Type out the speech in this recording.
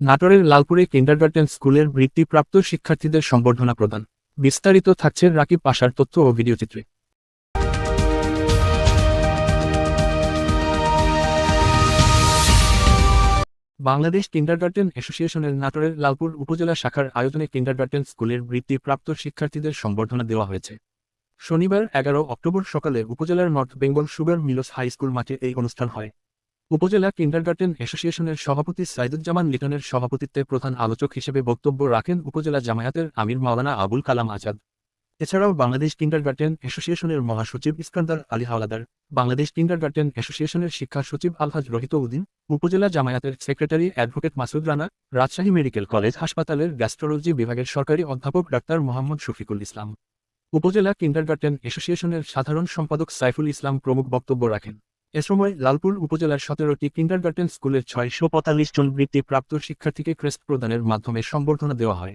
নাটোরের লালপুরে কিন্ডারগার্টেন স্কুলের বৃত্তিপ্রাপ্ত শিক্ষার্থীদের সংবর্ধনা প্রদান। বিস্তারিত থাকছে রাকিব পাশার তথ্য ও ভিডিওচিত্রে বাংলাদেশ কিন্ডারগার্টেন অ্যাসোসিয়েশনের নাটোরের লালপুর উপজেলা শাখার আয়োজনে কিন্ডারগার্টেন স্কুলের বৃত্তিপ্রাপ্ত শিক্ষার্থীদের সংবর্ধনা দেওয়া হয়েছে। শনিবার এগারো অক্টোবর সকালে উপজেলার North Bengal sugar mills high school মাঠে এই অনুষ্ঠান হয়। উপজেলা কিন্ডারগার্টেন অ্যাসোসিয়েশনের সভাপতি সাইদুজ্জামান লিটনের সভাপতিত্বে প্রধান আলোচক হিসেবে বক্তব্য রাখেন উপজেলা জামায়াতের আমির মাওলানা আবুল কালাম আজাদ। এছাড়াও বাংলাদেশ কিন্ডারগার্টেন অ্যাসোসিয়েশনের মহাসচিব ইস্কান্দার আলী হাওলাদার, বাংলাদেশ কিন্ডারগার্টেন অ্যাসোসিয়েশনের শিক্ষা সচিব আলহাজ রহিত উদ্দিন, উপজেলা জামায়াতের secretary advocate Masud Rana, Rajshahi medical college হাসপাতালের গ্যাস্ট্রোলজি বিভাগের সরকারি অধ্যাপক ডাক্তার মোহাম্মদ শফিকুল ইসলাম। উপজেলা কিন্ডারগার্টেন অ্যাসোসিয়েশনের সাধারণ সম্পাদক সাইফুল ইসলাম প্রমুখ বক্তব্য রাখেন। এ সময় লালপুর উপজেলার সতেরোটি কিন্ডারগার্টেন স্কুলের ছয়শো পঁয়তাল্লিশ জন বৃত্তিপ্রাপ্ত শিক্ষার্থীকে ক্রেস্ট প্রদানের মাধ্যমে সম্বর্ধনা দেওয়া হয়।